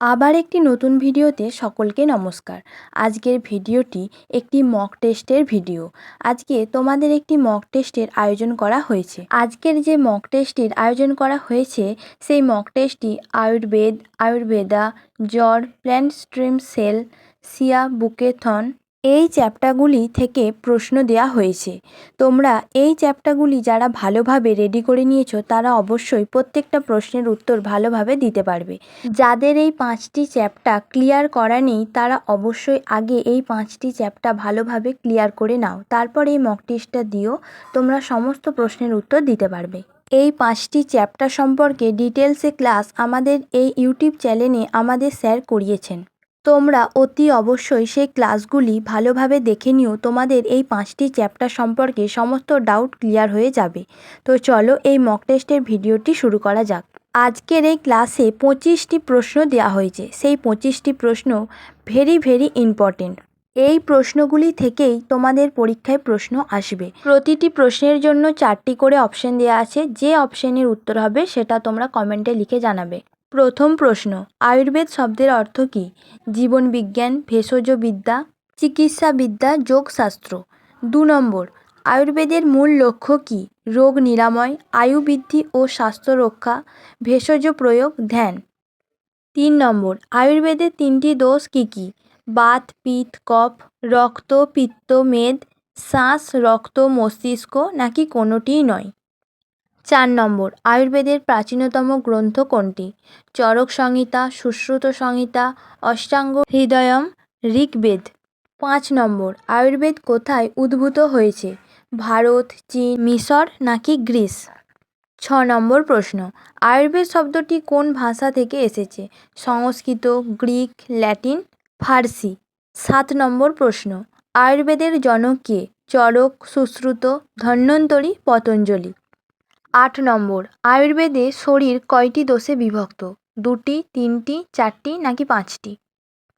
আবার একটি নতুন ভিডিওতে সকলকে নমস্কার। আজকের ভিডিওটি একটি মক টেস্টের ভিডিও। আজকে তোমাদের একটি মক টেস্টের আয়োজন করা হয়েছে। আজকের যে মক টেস্টের আয়োজন করা হয়েছে, সেই মক টেস্টটি আয়ুর্বেদ, আয়ুর্বেদা, জ্বর প্ল্যান্ট স্ট্রিম সেল, সিয়া, বুকেথন এই চ্যাপ্টারগুলি থেকে প্রশ্ন দেওয়া হয়েছে। তোমরা এই চ্যাপ্টারগুলি যারা ভালোভাবে রেডি করে নিয়েছো, তারা অবশ্যই প্রত্যেকটা প্রশ্নের উত্তর ভালোভাবে দিতে পারবে। যাদের এই পাঁচটি চ্যাপ্টার ক্লিয়ার করা নেই, তারা অবশ্যই আগে এই পাঁচটি চ্যাপ্টার ভালোভাবে ক্লিয়ার করে নাও। তারপর এই মক টেস্টটা দিও, তোমরা সমস্ত প্রশ্নের উত্তর দিতে পারবে। এই পাঁচটি চ্যাপ্টার সম্পর্কে ডিটেলসে ক্লাস আমাদের এই ইউটিউব চ্যানেলে আমাদের স্যার করিয়েছেন। তোমরা অতি অবশ্যই সেই ক্লাসগুলি ভালোভাবে দেখে নিও। তোমাদের এই পাঁচটি চ্যাপ্টার সম্পর্কে সমস্ত ডাউট ক্লিয়ার হয়ে যাবে। তো চলো এই মক টেস্টের ভিডিওটি শুরু করা যাক। আজকের এই ক্লাসে পঁচিশটি প্রশ্ন দেওয়া হয়েছে। সেই পঁচিশটি প্রশ্ন ভেরি ভেরি ইম্পর্টেন্ট এই প্রশ্নগুলি থেকেই তোমাদের পরীক্ষায় প্রশ্ন আসবে। প্রতিটি প্রশ্নের জন্য চারটি করে অপশন দেওয়া আছে। যে অপশনের উত্তর হবে সেটা তোমরা কমেন্টে লিখে জানাবে। প্রথম প্রশ্ন, আয়ুর্বেদ শব্দের অর্থ কী? জীবনবিজ্ঞান ভেষজ বিদ্যা চিকিৎসাবিদ্যা, যোগশাস্ত্র। দু নম্বর, আয়ুর্বেদের মূল লক্ষ্য কী? রোগ নিরাময়, আয়ু বৃদ্ধি ও স্বাস্থ্য রক্ষা, ভেষজ প্রয়োগ, ধ্যান। তিন নম্বর আয়ুর্বেদের তিনটি দোষ কী কী? বাত, পিত্ত, কফ, রক্ত, পিত্ত, মেদ, শ্বাস, রক্ত, মস্তিষ্ক নাকি কোনোটিই নয়? চার নম্বর, আয়ুর্বেদের প্রাচীনতম গ্রন্থ কোনটি? চরক সংহিতা, সুশ্রুত সংহিতা, অষ্টাঙ্গ হৃদয়ম, ঋগ্বেদ। পাঁচ নম্বর, আয়ুর্বেদ কোথায় উদ্ভূত হয়েছে? ভারত, চীন, মিশর নাকি গ্রিস? ছ নম্বর প্রশ্ন, আয়ুর্বেদ শব্দটি কোন ভাষা থেকে এসেছে? Sanskrit, Greek, Latin, Farsi. সাত নম্বর প্রশ্ন, আয়ুর্বেদের জনক কে? চরক, সুশ্রুত, ধন্বন্তরী, পতঞ্জলি। আট নম্বর, আয়ুর্বেদে শরীর কয়টি দোষে বিভক্ত? দুটি, তিনটি, চারটি, নাকি পাঁচটি?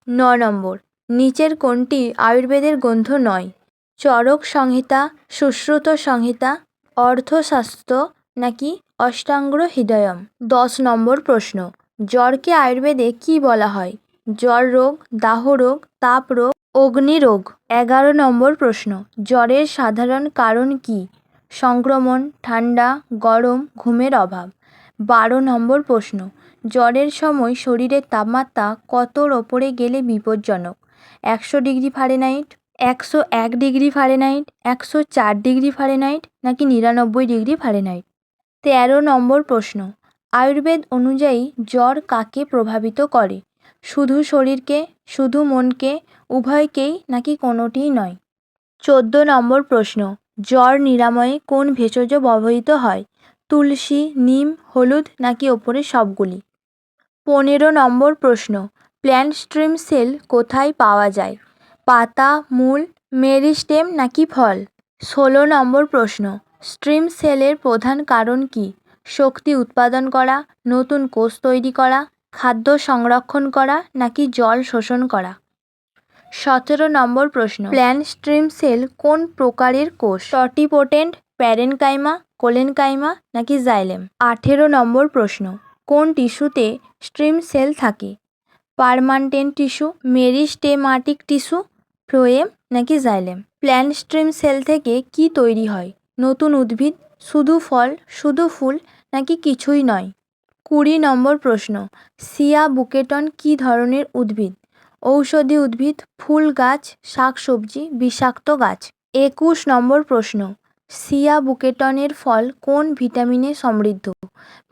ন নম্বর, নিচের কোনটি আয়ুর্বেদের গ্রন্থ নয়? চরক সংহিতা, সুশ্রুত সংহিতা, অর্থশাস্ত্র, নাকি অষ্টাঙ্গ হৃদয়ম? দশ নম্বর প্রশ্ন, জ্বরকে আয়ুর্বেদে কী বলা হয়? জ্বর রোগ, দাহ রোগ, তাপ রোগ অগ্নি রোগ এগারো নম্বর প্রশ্ন, জ্বরের সাধারণ কারণ কী? সংক্রমণ, ঠান্ডা, গরম, ঘুমের অভাব। বারো নম্বর প্রশ্ন, জ্বরের সময় শরীরের তাপমাত্রা কতর ওপরে গেলে বিপজ্জনক? একশো ডিগ্রি ফারেনহাইট, একশো এক ডিগ্রি ফারেনহাইট, একশো চার ডিগ্রি ফারেনহাইট নাকি নিরানব্বই ডিগ্রি ফারেনহাইট? তেরো নম্বর প্রশ্ন, আয়ুর্বেদ অনুযায়ী জ্বর কাকে প্রভাবিত করে? শুধু শরীরকে, শুধু মনকে, উভয়কেই নাকি কোনোটিই নয়? চোদ্দ নম্বর প্রশ্ন জ্বর নিরাময়ে কোন ভেষজ ব্যবহৃত হয়? তুলসী, নিম, হলুদ নাকি ওপরের সবগুলি? পনেরো নম্বর প্রশ্ন প্ল্যান্ট স্ট্রিম সেল কোথায় পাওয়া যায়? পাতা, মূল মেরিস্টেম নাকি ফল? ষোলো নম্বর প্রশ্ন স্ট্রিম সেলের প্রধান কারণ কী? শক্তি উৎপাদন করা, নতুন কোষ তৈরি করা, খাদ্য সংরক্ষণ করা নাকি জল শোষণ করা? সতেরো নম্বর প্রশ্ন। প্ল্যান্ট স্ট্রিম সেল কোন প্রকারের কোষ? টটিপোটেন্ট, প্যারেনকাইমা, কোলেনকাইমা নাকি জাইলেম? আঠেরো নম্বর প্রশ্ন। কোন টিস্যুতে স্ট্রিম সেল থাকে? Permanent tissue, meristematic tissue, phloem নাকি জাইলেম? প্ল্যান্ট স্ট্রিম সেল থেকে কি তৈরি হয়? নতুন উদ্ভিদ, শুধু ফল, শুধু ফুল নাকি কিছুই নয়? কুড়ি নম্বর প্রশ্ন। সিয়া বুকেটন কী ধরনের উদ্ভিদ? ঔষধি উদ্ভিদ, ফুল গাছ শাক সবজি বিষাক্ত গাছ। একুশ নম্বর প্রশ্ন, সিয়া বুকেটনের ফল কোন ভিটামিনে সমৃদ্ধ?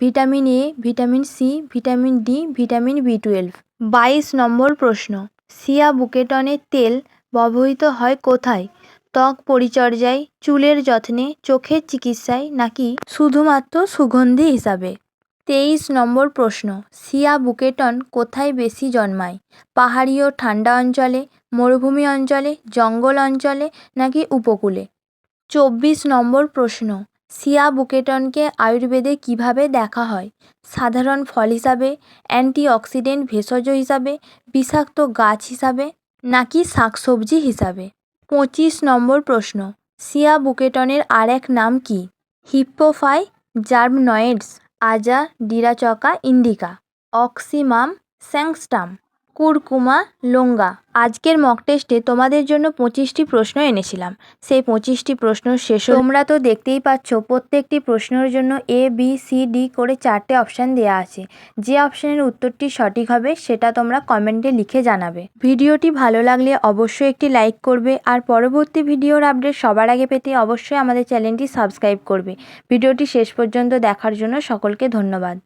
Vitamin A, vitamin C, vitamin D, vitamin B twelve. বাইশ নম্বর প্রশ্ন, সিয়া বুকেটনের তেল ব্যবহৃত হয় কোথায়? ত্বক পরিচর্যায়, চুলের যত্নে, চোখের চিকিৎসায় নাকি শুধুমাত্র সুগন্ধি হিসাবে? তেইশ নম্বর প্রশ্ন, সিয়া বুকেটন কোথায় বেশি জন্মায়? পাহাড়ি ও ঠান্ডা অঞ্চলে, মরুভূমি অঞ্চলে, জঙ্গল অঞ্চলে নাকি উপকূলে? চব্বিশ নম্বর প্রশ্ন, সিয়া বুকেটনকে আয়ুর্বেদে কীভাবে দেখা হয়? সাধারণ ফল হিসাবে, অ্যান্টিঅক্সিডেন্ট ভেষজ হিসাবে, বিষাক্ত গাছ হিসাবে, নাকি শাকসবজি হিসাবে? পঁচিশ নম্বর প্রশ্ন, সিয়া বুকেটনের আর এক নাম কি? হিপ্পোফাই জার্মনয়েডস। আজা ডিরাচকা ইন্ডিকা। অক্সিমাম স্যাংস্টাম। কুরকুমা, লোঙ্গা। আজকের মক টেস্টে তোমাদের জন্য পঁচিশটি প্রশ্ন এনেছিলাম। সেই পঁচিশটি প্রশ্ন শেষ তোমরা তো দেখতেই পাচ্ছ, প্রত্যেকটি প্রশ্নের জন্য এ বি সি ডি করে চারটে অপশান দেওয়া আছে। যে অপশানের উত্তরটি সঠিক হবে, সেটা তোমরা কমেন্টে লিখে জানাবে। ভিডিওটি ভালো লাগলে অবশ্যই একটি লাইক করবে, আর পরবর্তী ভিডিওর আপডেট সবার আগে পেতে অবশ্যই আমাদের চ্যানেলটি সাবস্ক্রাইব করবে। ভিডিওটি শেষ পর্যন্ত দেখার জন্য সকলকে ধন্যবাদ।